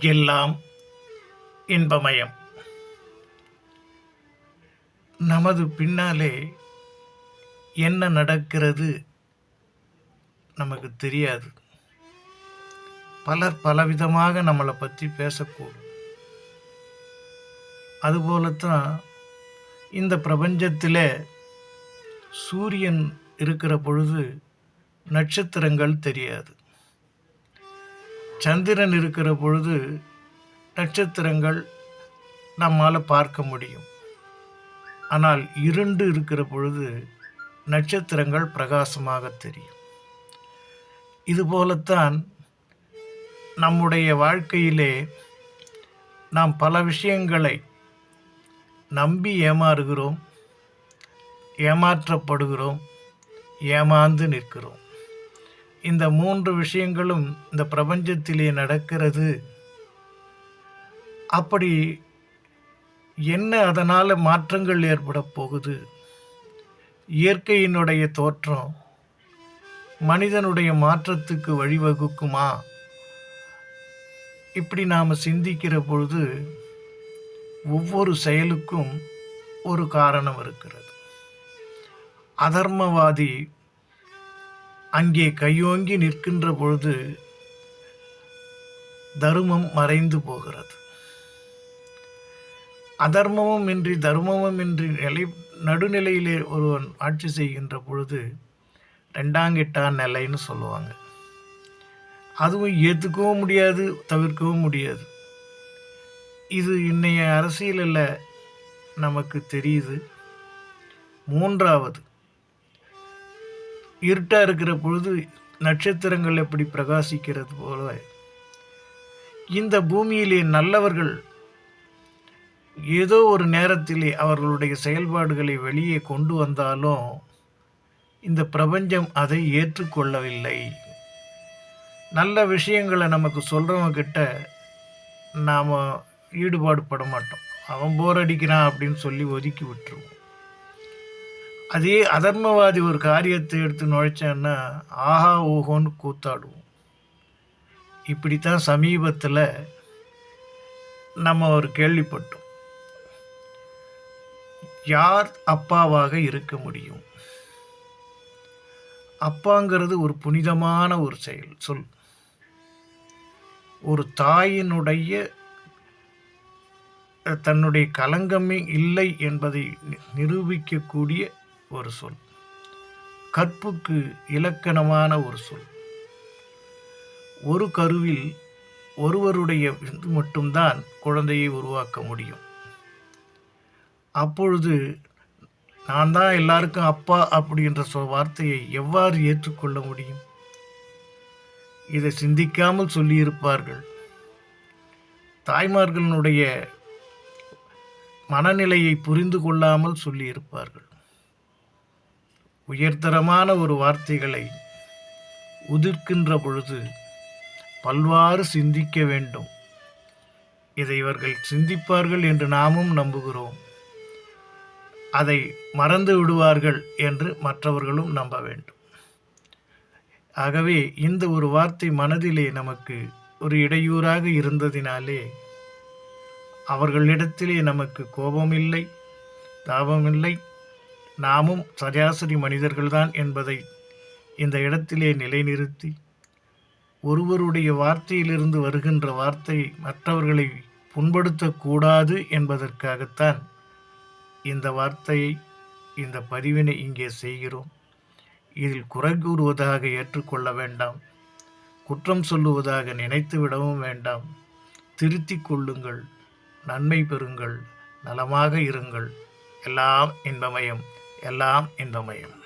எல்லாம் இன்பமயம். நமது பின்னாலே என்ன நடக்கிறது நமக்கு தெரியாது. பலர் பலவிதமாக நம்மளை பற்றி பேசக்கூடும். அதுபோலத்தான் இந்த பிரபஞ்சத்தில் சூரியன் இருக்கிற பொழுது நட்சத்திரங்கள் தெரியாது. சந்திரன் இருக்கிற பொழுது நட்சத்திரங்கள் நம்மால் பார்க்க முடியும். ஆனால் இருண்டு இருக்கிற பொழுது நட்சத்திரங்கள் பிரகாசமாக தெரியும். இதுபோலத்தான் நம்முடைய வாழ்க்கையிலே நாம் பல விஷயங்களை நம்பி ஏமாறுகிறோம் ஏமாற்றப்படுகிறோம் ஏமாந்து நிற்கிறோம். இந்த மூன்று விஷயங்களும் இந்த பிரபஞ்சத்திலே நடக்கிறது. அப்படி என்ன அதனால் மாற்றங்கள் ஏற்பட போகுது? இயற்கையினுடைய தோற்றம் மனிதனுடைய மாற்றத்துக்கு வழிவகுக்குமா? இப்படி நாம் சிந்திக்கிற பொழுது ஒவ்வொரு செயலுக்கும் ஒரு காரணம் இருக்கிறது. அதர்மவாதி அங்கே கையோங்கி நிற்கின்ற பொழுது தருமம் மறைந்து போகிறது. அதர்மமும் இன்றி தர்மமும் இன்றி நிலை நடுநிலையிலே ஒருவன் ஆட்சி செய்கின்ற பொழுது ரெண்டாங்கிட்டா நிலைன்னு சொல்லுவாங்க. அதுவும் ஏற்றுக்கவும் முடியாது தவிர்க்கவும் முடியாது. இது இன்னைய அரசியலில் நமக்கு தெரியுது. மூன்றாவது இருட்டாக இருக்கிற பொழுது நட்சத்திரங்கள் எப்படி பிரகாசிக்கிறது போல. இந்த பூமியிலே நல்லவர்கள் ஏதோ ஒரு நேரத்திலே அவர்களுடைய செயல்பாடுகளை வெளியே கொண்டு வந்தாலும் இந்த பிரபஞ்சம் அதை ஏற்றுக்கொள்ளவில்லை. நல்ல விஷயங்களை நமக்கு சொல்கிறவங்க கிட்ட நாம் ஈடுபாடு பட மாட்டோம். அவன் போர் அடிக்கிறான் அப்படின்னு சொல்லி ஒதுக்கி விட்டுருவோம். அதே அதர்மவாதி ஒரு காரியத்தை எடுத்து நுழைச்சான்னா ஆஹா ஓஹோன்னு கூத்தாடுவோம். இப்படித்தான் சமீபத்தில் நம்ம ஒரு கேள்விப்பட்டோம். யார் அப்பாவாக இருக்க முடியும்? அப்பாங்கிறது ஒரு புனிதமான ஒரு செயல் சொல். ஒரு தாயினுடைய தன்னுடைய கலங்கமே இல்லை என்பதை நிரூபிக்கக்கூடிய ஒரு சொல். கற்புக்கு இலக்கணமான ஒரு சொல். ஒரு கருவில் ஒருவருடைய இது மட்டும்தான் குழந்தையை உருவாக்க முடியும். அப்பொழுது நான் தான் எல்லாருக்கும் அப்பா அப்படின்ற சொ வார்த்தையை எவ்வாறு ஏற்றுக்கொள்ள முடியும்? இதை சிந்திக்காமல் சொல்லியிருப்பார்கள். தாய்மார்களினுடைய மனநிலையை புரிந்து கொள்ளாமல் சொல்லியிருப்பார்கள். உயர்தரமான ஒரு வார்த்தைகளை உதிர்க்கின்ற பொழுது பல்வாறு சிந்திக்க வேண்டும். இதை இவர்கள் சிந்திப்பார்கள் என்று நாமும் நம்புகிறோம். அதை மறந்து விடுவார்கள் என்று மற்றவர்களும் நம்ப வேண்டும். ஆகவே இந்த ஒரு வார்த்தை மனதிலே நமக்கு ஒரு இடையூறாக இருந்ததினாலே அவர்களிடத்திலே நமக்கு கோபமில்லை தாபமில்லை நாமும் சராசரி மனிதர்கள்தான் என்பதை இந்த இடத்திலே நிலைநிறுத்தி ஒருவருடைய வார்த்தையிலிருந்து வருகின்ற வார்த்தை மற்றவர்களை புண்படுத்தக்கூடாது என்பதற்காகத்தான் இந்த வார்த்தையை இந்த பதிவினை இங்கே செய்கிறோம். இதில் குறை கூறுவதாக ஏற்றுக்கொள்ள வேண்டாம். குற்றம் சொல்லுவதாக நினைத்து விடவும் வேண்டாம். திருத்திக் கொள்ளுங்கள். நன்மை பெறுங்கள். நலமாக இருங்கள். எல்லாம் இன்பமயம். எல்லாம் இன்பமயம்